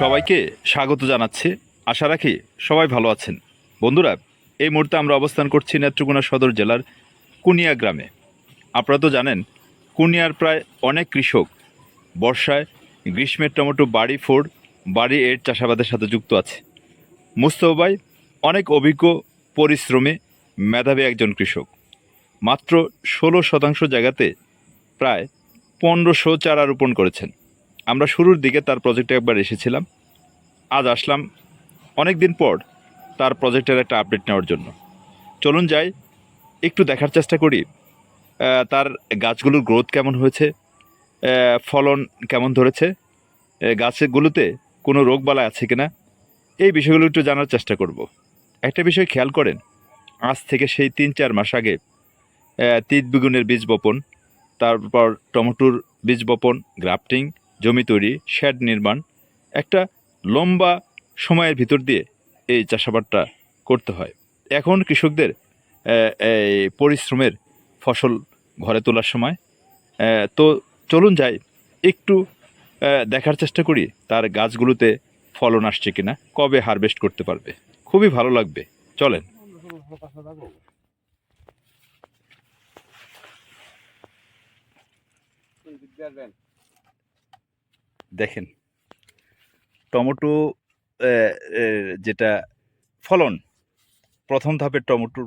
সবাইকে স্বাগত জানাচ্ছি। আশা রাখি সবাই ভালো আছেন। বন্ধুরা, এই মুহূর্তে আমরা অবস্থান করছি নেত্রকোনা সদর জেলার কুনিয়া গ্রামে। আপনারা তো জানেন, কুনিয়ার প্রায় অনেক কৃষক বর্ষায় গ্রীষ্মের টমেটো, বাড়ি ফোর বাড়ি এর চাষাবাদের সাথে যুক্ত আছে। মুস্তফাই অনেক অভিজ্ঞ পরিশ্রমে, মেধাবী একজন কৃষক। মাত্র ষোলো শতাংশ জায়গাতে প্রায় পনেরোশো চারা রোপণ করেছেন। আমরা শুরুর দিকে তার প্রজেক্টে একবার এসেছিলাম। আজ আসলাম অনেক দিন পর তার প্রজেক্টের একটা আপডেট নেওয়ার জন্য। চলুন যাই, একটু দেখার চেষ্টা করি তার গাছগুলোর গ্রোথ কেমন হয়েছে ফলন কেমন ধরেছে গাছগুলোতে কোনো রোগবালাই আছে কিনা, এই বিষয়গুলো একটু জানার চেষ্টা করব। একটা বিষয় খেয়াল করেন, আজ থেকে সেই তিন চার মাস আগে তিত বেগুনের বীজ বপন, তারপর টমেটোর বীজ বপন গ্রাফটিং জমি তৈরি শেড নির্মাণ, একটা লম্বা সময়ের ভিতর দিয়ে এই চাষাবাদটা করতে হয়। এখন কৃষকদের এই পরিশ্রমের ফসল ঘরে তোলার সময় তো চলুন যাই, একটু দেখার চেষ্টা করি তার গাছগুলোতে ফলন আসছে কিনা, কবে হারভেস্ট করতে পারবে। খুবই ভালো লাগবে। চলেন। দেখেন। টমেটো যেটা ফলন প্রথম ধাপের টমেটোর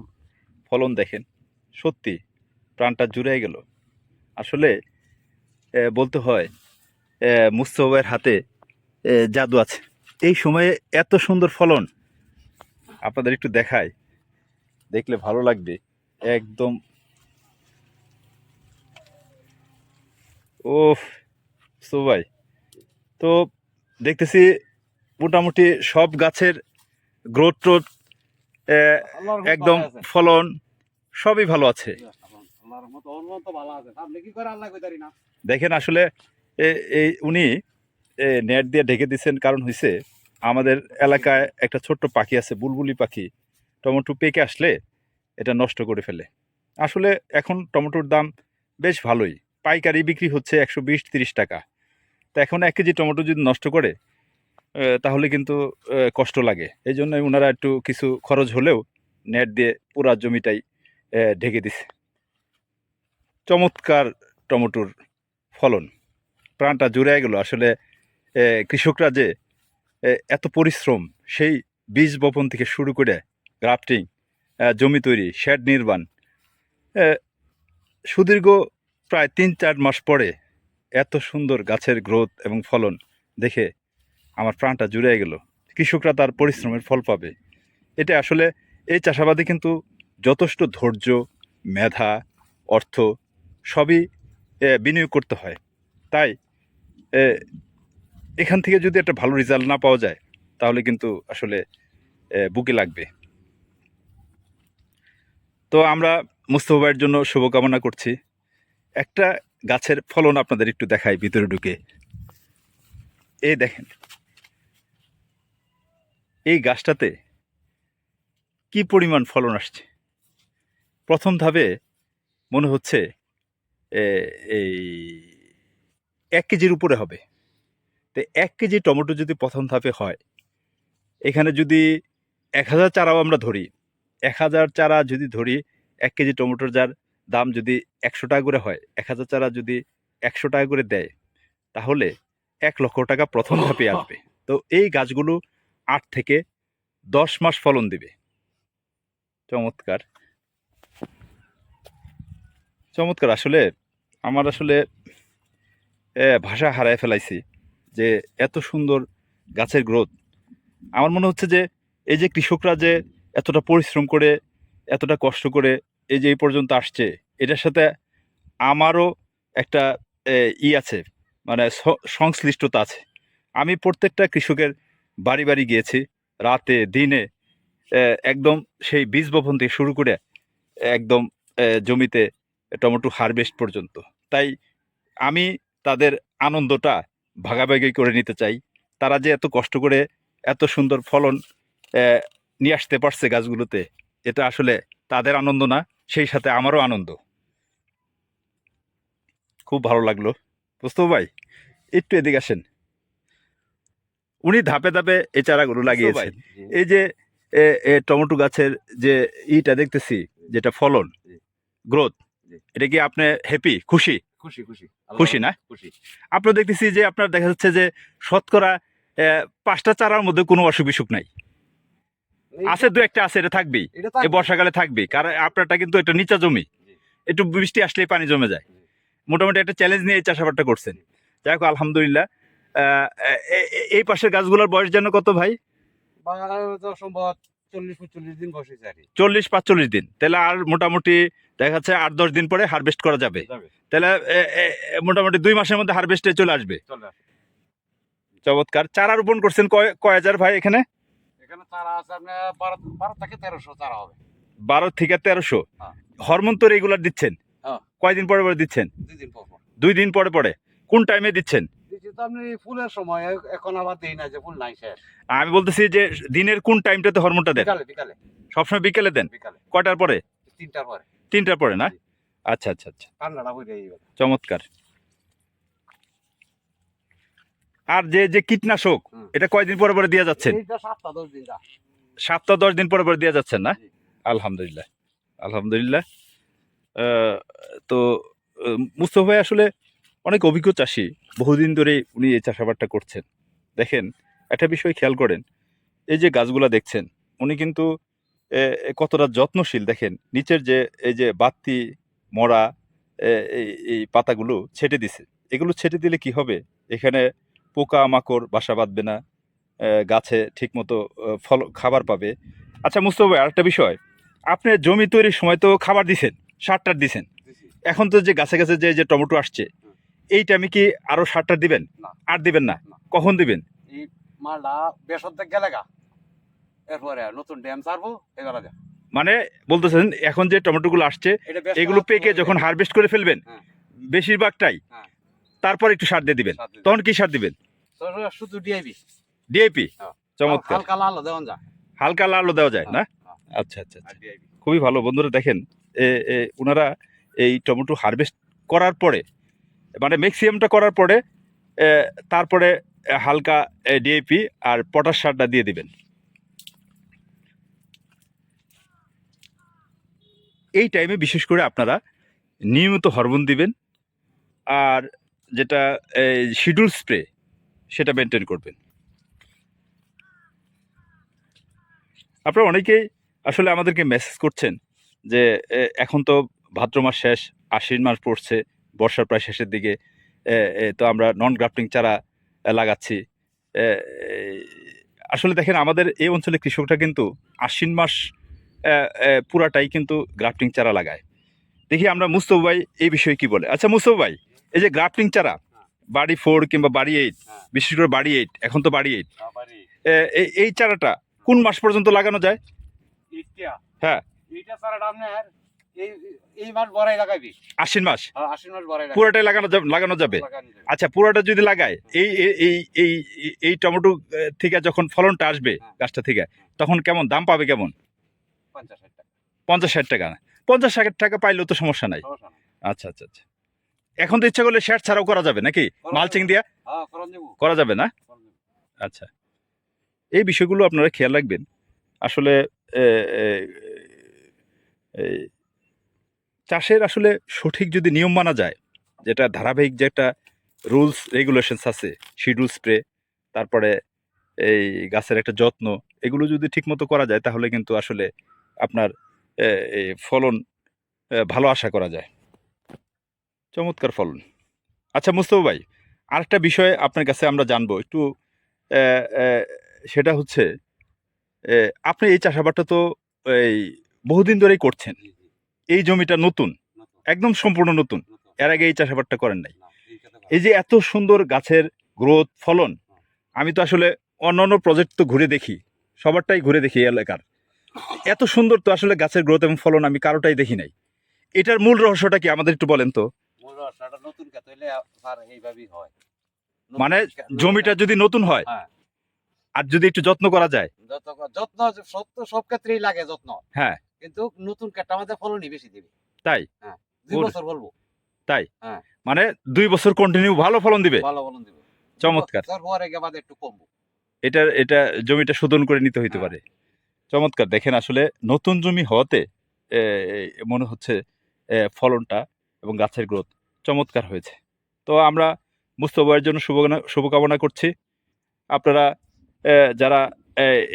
ফলন দেখেন। সত্যি প্রাণটা জুড়ে গেল। আসলে বলতে হয় আহ, হাতে জাদু আছে। এই সময়ে এত সুন্দর ফলন আপনাদের একটু দেখায় দেখলে ভালো লাগবে একদম। ও ভাই তো দেখতেছি মোটামুটি সব গাছের গ্রোথ টোথ একদম ফলন সবই ভালো আছে। দেখেন আসলে এই উনি নেট দিয়ে ঢেকে দিচ্ছেন কারণ হয়েছে আমাদের এলাকায় একটা ছোট্ট পাখি আছে বুলবুলি পাখি। টমেটো পেকে আসলে এটা নষ্ট করে ফেলে। আসলে এখন টমেটোর দাম বেশ ভালোই। পাইকারি বিক্রি হচ্ছে একশো বিশ তিরিশ টাকা। তো এখন এক কেজি টমেটো যদি নষ্ট করে তাহলে কিন্তু কষ্ট লাগে। এই জন্য ওনারা একটু কিছু খরচ হলেও নেট দিয়ে পুরা জমিটাই ঢেকে দিছে। চমৎকার টমেটোর ফলন। প্রাণটা জুড়ে গেল। আসলে কৃষকরা যে এত পরিশ্রম, সেই বীজ বপন থেকে শুরু করে গ্রাফটিং জমি তৈরি শেড নির্মাণ সুদীর্ঘ প্রায় তিন চার মাস পরে এত সুন্দর গাছের গ্রোথ এবং ফলন দেখে আমার প্রাণটা জুড়ে গেল। কৃষকরা তার পরিশ্রমের ফল পাবে। এটা আসলে এই চাষাবাদে কিন্তু যথেষ্ট ধৈর্য, মেধা, অর্থ সবই বিনিয়োগ করতে হয়। তাই এখান থেকে যদি একটা ভালো রেজাল্ট না পাওয়া যায়, তাহলে কিন্তু আসলে বুকে লাগবে। তো আমরা মুস্তফা ভাইয়ের জন্য শুভকামনা করছি। একটা গাছের ফলন আপনাদের একটু দেখাই, ভিতরে ঢুকে। এই দেখেন। এই গাছটাতে কি পরিমাণ ফলন আসছে? প্রথম ধাপে মনে হচ্ছে এই এক কেজির উপরে হবে। তো এক কেজি টমেটো যদি প্রথম ধাপে হয়, এখানে যদি এক হাজার চারাও আমরা ধরি, এক হাজার চারা যদি ধরি, এক কেজি টমেটোর যার দাম যদি একশো টাকা করে হয় এক হাজার চারা যদি একশো টাকা করে দেয় তাহলে এক লক্ষ টাকা প্রথম ধাপে আসবে। তো এই গাছগুলো আট থেকে দশ মাস ফলন দিবে। চমৎকার। চমৎকার। আসলে আমার আসলে ভাষা হারায় ফেলাইছি যে এত সুন্দর গাছের গ্রোথ। আমার মনে হচ্ছে যে এই যে কৃষকরা যে এতটা পরিশ্রম করে এতটা কষ্ট করে এই যে এই পর্যন্ত আসছে, এটার সাথে আমারও একটা ই আছে মানে সংশ্লিষ্টতা আছে। আমি প্রত্যেকটা কৃষকের বাড়ি বাড়ি গিয়েছি, রাতে, দিনে একদম সেই বীজ বপন থেকে শুরু করে একদম জমিতে টমেটো হারভেস্ট পর্যন্ত। তাই আমি তাদের আনন্দটা ভাগাভাগি করে নিতে চাই। তারা যে এত কষ্ট করে এত সুন্দর ফলন নিয়ে আসতে পারছে গাছগুলোতে, এটা আসলে তাদের আনন্দ না। সেই সাথে আমারও আনন্দ। খুব ভালো লাগল। বুঝতে ভাই একটু এদিকে আসেন। উনি ধাপে ধাপে এই চারাগুলো লাগিয়েছেন। এই যে টমেটো গাছের যে ইটা দেখতেছি যেটা ফলন গ্রোথ এটা কি আপনি হ্যাপি খুশি? খুশি খুশি। খুশি না? খুশি। আপনার দেখতেছি যে আপনার দেখা যাচ্ছে যে শতকরা পাঁচটা চারার মধ্যে কোনো অসুখ বিসুখ নাই। আছে দু একটা আছে এটা থাকবেই। এই বর্ষাকালে থাকবে কারণ আপনারটা কিন্তু একটা নিচা জমি। একটু বৃষ্টি আসলেই পানি জমে যায়। মোটামুটি একটা চ্যালেঞ্জ নিয়ে এই চাষাবাদটা করছেন। যাই হোক আলহামদুলিল্লাহ। এই পাশের গাছগুলোর বয়স যেন কত ভাই? চল্লিশ পাঁচচল্লিশ দিন। তাহলে আর মোটামুটি দেখা যাচ্ছে আট দশ দিন পরে হারভেস্ট করা যাবে। তাহলে মোটামুটি দুই মাসের মধ্যে হারভেস্টে চলে আসবে। চমৎকার। চারা রোপণ করছেন কয় কয় হাজার ভাই এখানে? চারা আছে আপনার বারো বারো থেকে তেরোশো চারা হবে। বারো থেকে তেরোশো? হ্যাঁ। হরমোন তো রেগুলার দিচ্ছেন? হ্যাঁ। কয়দিন পরে পরে দিচ্ছেন? দুই দিন পর পর। দুই দিন পরে পরে। কোন টাইমে দিচ্ছেন? তো আপনি ফুলের সময় এখন আবার দেই না যে ফুল নাই শেষ। আমি বলতেছি যে দিনের কোন টাইমটাতে হরমোনটা দেন? বিকালে সবসময় বিকেলে দেন? কয়টার পরে? তিনটার পরে। তিনটার পরে না? আচ্ছা আচ্ছা আচ্ছা। চমৎকার। আর যে যে কীটনাশক এটা কয়দিন পরে পরে দিয়ে যাচ্ছেন? এইটা সাতটা দশ দিন সপ্তাহ দশ দিন পরে পরে দিয়ে যাচ্ছেন না? আলহামদুলিল্লাহ। আলহামদুলিল্লাহ। তো মুস্তফা ভাই আসলে অনেক অভিজ্ঞ চাষি। বহুদিন ধরে উনি এই চাষাবাদটা করছেন। দেখেন একটা বিষয় খেয়াল করেন। এই যে গাছগুলা দেখছেন উনি কিন্তু কতটা যত্নশীল। দেখেন নিচের যে এই যে বাতি মরা এই এই পাতাগুলো ছেটে দিছে। এগুলো ছেটে দিলে কি হবে? এখানে পোকা মাকড় বাসা বাঁধবে না গাছে ঠিকমতো ফল খাবার পাবে। আচ্ছা মুস্তফা ভাই আরেকটা বিষয়। আপনি জমি তৈরির সময় তো খাবার দিছেন সারটার দিছেন। এখন তো যে গাছে গাছে যে যে টমেটো আসছে। এই টাইমে কি আরও সার টার দিবেন? আর দিবেন না। কখন দিবেন? গেলে গা। এরপরে নতুন ড্যাম এবার মানে বলতেছেন এখন যে টমেটোগুলো আসছে এগুলো পেকে যখন হারভেস্ট করে ফেলবেন হ্যাঁ। বেশিরভাগটাই। হ্যাঁ। তারপর একটু সার দিয়ে দিবেন। তখন কি সার দিবেন? শুধু ডিআইবি ডিএপি হ্যাঁ। চমৎকার। হালকা লাল দেওয়ান যা হালকা লালও দেওয়া যায় না? হ্যাঁ, আচ্ছা আচ্ছা আচ্ছা। আর খুবই ভালো। বন্ধুরা দেখেন ওনারা এই টমেটো হারভেস্ট করার পরে মানে ম্যাক্সিমামটা করার পরে তারপরে হালকা ডিএপি আর পটাশ সারটা দিয়ে দিবেন। এই টাইমে বিশেষ করে আপনারা নিয়মিত হরমোন দিবেন। আর যেটা শিডিউল স্প্রে সেটা মেনটেন করবেন। আপনারা অনেকেই আসলে আমাদেরকে মেসেজ করছেন যে এখন তো ভাদ্র মাস শেষ, আশ্বিন মাস পড়ছে, বর্ষার প্রায় শেষের দিকে তো আমরা নন গ্রাফটিং চারা লাগাচ্ছি। আসলে দেখেন আমাদের এই অঞ্চলে কৃষকরা কিন্তু আশ্বিন মাস পুরাটাই কিন্তু গ্রাফটিং চারা লাগায়। দেখি আমরা মুস্তফ ভাই এই বিষয়ে কি বলে? আচ্ছা মুস্তফ ভাই এই যে গ্রাফটিং চারা বাড়ি ফোর কিংবা বাড়ি এইট হ্যাঁ। বিশেষ করে বাড়ি এইট এখন তো বাড়ি এইট। আবারই এই চারাটা কোন মাস পর্যন্ত লাগানো যায়? হ্যাঁ। এইটা ছাড়া আপনার এই মাস বড়াই আশ্বিন মাস? হ্যাঁ, আশ্বিন মাস বড়াই পুরোটাই লাগানো যাবে লাগানো যাবে? আচ্ছা পুরোটা যদি লাগায় এই এই- এই এই টমেটো থেকে যখন ফলনটা আসবে হ্যাঁ। গাছটা থেকে তখন কেমন দাম পাবে কেমন? পঞ্চাশ ষাট টাকা। পঞ্চাশ ষাট টাকা। পঞ্চাশ ষাট টাকা পাইলেও তো সমস্যা নাই। সমস্যা নাই। আচ্ছা আচ্ছা আচ্ছা। এখন তো ইচ্ছা করলে শেয়ার ছাড়াও করা যাবে নাকি? মালচিং। দিয়া? হ্যাঁ করা যাবে। না? আচ্ছা। এই বিষয়গুলো আপনারা খেয়াল রাখবেন। আসলে চাষের আসলে সঠিক যদি নিয়ম মানা যায় যেটা ধারাবাহিক যে একটা রুলস রেগুলেশনস আছে শিডিউল স্প্রে তারপরে এই গাছের একটা যত্ন এগুলো যদি ঠিকমতো করা যায় তাহলে কিন্তু আসলে আপনার এই ফলন ভালো আশা করা যায়। চমৎকার ফলন। আচ্ছা মুস্তফা ভাই, আরেকটা বিষয় আপনার কাছে আমরা জানব। একটু সেটা হচ্ছে আপনি এই চাষাবাদটা তো এই বহুদিন ধরেই করছেন। এই জমিটা নতুন, একদম সম্পূর্ণ নতুন। এর আগে এই চাষাবাদটা করেন নাই। এই যে এত সুন্দর গাছের গ্রোথ, ফলন, আমি তো আসলে অন্যান্য প্রজেক্ট তো ঘুরে দেখি। সবারটাই ঘুরে দেখি এলাকার। এত সুন্দর তো আসলে গাছের গ্রোথ এবং ফলন আমি কারোটাই দেখি নাই। এটার মূল রহস্যটা কি আমাদের একটু বলেন তো? মূল রসাটা নতুন ক্ষেত হইলে স্যার এইভাবেই হয়। মানে জমিটা যদি নতুন হয় হ্যাঁ। আর যদি একটু যত্ন করা যায়? যত যত্ন সব ক্ষেত্রেই লাগে যত্ন। হ্যাঁ। কিন্তু নতুন ক্ষেতটা আমাদের ফলনই বেশি দিবে। তাই? হ্যাঁ দুই বছর বলব মানে দুই বছর কন্টিনিউ ভালো ফলন দিবে? ভালো ফলন দিবে। চমৎকার। একটু কমবো। এটা এটা জমিটা শোধন করে নিতে হইতে হ্যাঁ। পারে। চমৎকার। দেখেন আসলে নতুন জমি হওয়াতে মনে হচ্ছে ফলনটা এবং গাছের গ্রোথ চমৎকার হয়েছে। তো আমরা মুস্তফার জন্য শুভকামনা শুভকামনা করছি। আপনারা যারা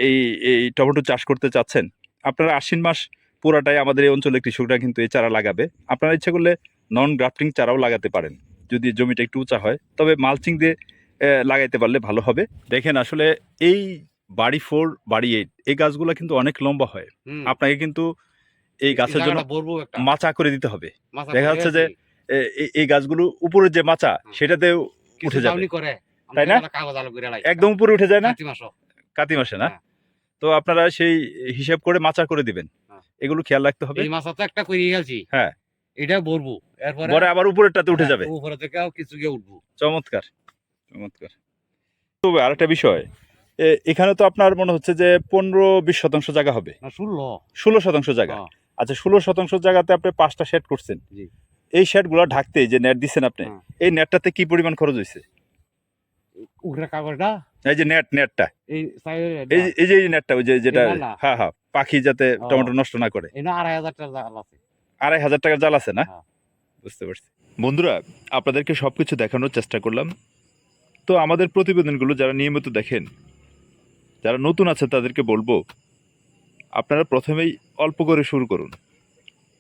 এই এই টমেটো চাষ করতে চাচ্ছেন আপনারা আশ্বিন মাস পুরাটাই আমাদের এই অঞ্চলে কৃষকরা কিন্তু এই চারা লাগাবে। আপনারা ইচ্ছা করলে নন গ্রাফটিং চারাও লাগাতে পারেন যদি জমিটা একটু উঁচা হয়। তবে মালচিং দিয়ে লাগাইতে পারলে ভালো হবে। দেখেন আসলে এই বাড়ি ফোর বাড়ি এইট এই গাছগুলো কিন্তু অনেক লম্বা হয়। আপনাকে কিন্তু এই গাছের জন্য মাচা করে দিতে হবে। দেখা যাচ্ছে যে এই- গাছগুলো উপরের যে মাচা কিছু উঠে যাবে। তাই না? একদম উপরে উঠে যায় না? কাতি মাসে না? হ্যাঁ। তো আপনারা সেই হিসাব করে মাচা করে দিবেন। হ্যাঁ। এগুলো খেয়াল রাখতে হবে। এই মাসা তো একটা করে গেছি। হ্যাঁ। এটা বলব এরপরে পরে আবার উপরেরটাতে উঠে যাবে। হ্যাঁ, উপরে থেকেও কিছু গিয়ে উঠবো। চমৎকার। চমৎকার। তবে আরেকটা বিষয় এখানে তো আপনার মনে হচ্ছে যে পনেরো বিশ শতাংশ জায়গা হবে। শুনলো ষোলো। শতাংশ জায়গা। আচ্ছা ষোলো শতাংশ জায়গাতে আপনি পাঁচটা শেড করছেন। জি। এই শেডগুলো ঢাকতে যে নেট দিচ্ছেন আপনি হ্যাঁ। এই নেটটাতে কি পরিমাণ খরচ হয়েছে কাগজটা? এই যে নেট নেটটা এই যে এই নেটটা ওই যে যেটা হ্যাঁ হ্যাঁ পাখি যাতে টমেটো নষ্ট না করে। আড়াই হাজার টাকা জাল আছে। আড়াই হাজার টাকার জাল আছে না? হ্যাঁ। বুঝতে পারছি। বন্ধুরা আপনাদেরকে সব কিছু দেখানোর চেষ্টা করলাম। তো আমাদের প্রতিবেদনগুলো যারা নিয়মিত দেখেন যারা নতুন আছে তাদেরকে বলব আপনারা প্রথমেই অল্প করে শুরু করুন।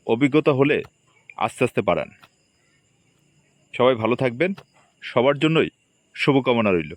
অভিজ্ঞতা হলে আস্তে আস্তে বাড়ান। সবাই ভালো থাকবেন। সবার জন্যই শুভকামনা রইল।